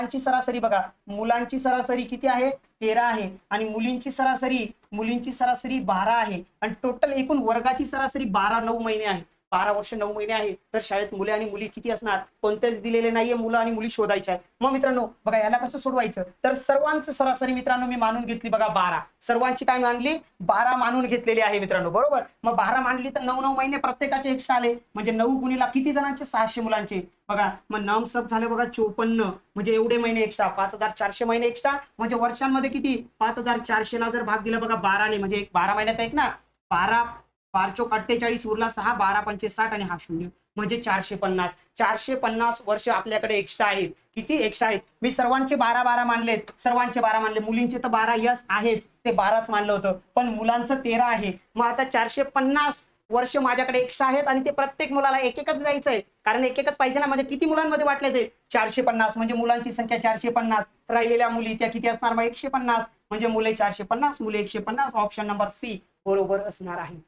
मुलांची सरासरी बघा. मुलांची सरासरी किती आहे? तेरा आहे. आणि मुलींची सरासरी मुलींची सरासरी बारा आहे. आणि टोटल एकूण वर्गाची सरासरी बारा नऊ महिने आहे. बारा वर्ष नऊ महिने आहे तर शाळेत मुले आणि मुली किती असणार? कोणतेच दिलेले नाहीये मुलं आणि मुली शोधायच्या आहे मग मित्रांनो बघा याला कसं सोडवायचं? तर सर्वांचं सरासरी मित्रांनो मी मानून घेतली बघा बारा. सर्वांची काय मानली? बारा मानून घेतलेली आहे मित्रांनो बरोबर? मग बारा मानली तर नऊ नऊ महिने प्रत्येकाचे एक्स्ट्रा आले म्हणजे नऊ गुणीला किती जणांचे? सहाशे मुलांचे. बघा मग नम सब झालं बघा चोपन्न. म्हणजे एवढे महिने एक्स्ट्रा पाच हजार चारशे महिने एक्स्ट्रा म्हणजे वर्षांमध्ये किती? पाच हजार चारशेला जर भाग दिला बघा बाराने. म्हणजे एक बारा महिन्याचा एक ना? बारा बार चोक अठ्ठेचाळीस उरला सहा बारा पंचे साठ आणि हा शून्य. म्हणजे चारशे पन्नास. चारशे पन्नास वर्ष आपल्याकडे एक्स्ट्रा आहेत. किती एक्स्ट्रा आहेत? मी सर्वांचे बारा बारा मानलेत. सर्वांचे बारा मानले. मुलींचे तर बारा यस आहेत ते बाराच मानलं होतं. पण मुलांचं तेरा आहे. मग आता चारशे पन्नास वर्ष माझ्याकडे एक्स्ट्रा आहेत आणि ते प्रत्येक मुलाला एक एकच द्यायचंय. कारण एक एकच पाहिजे ना. म्हणजे किती मुलांमध्ये वाटले जाईल चारशे पन्नास. म्हणजे मुलांची संख्या चारशे पन्नास. राहिलेल्या मुली त्या किती असणार? मग एकशे पन्नास. म्हणजे मुले चारशे पन्नास मुले एकशे पन्नास. ऑप्शन नंबर सी बरोबर असणार आहे.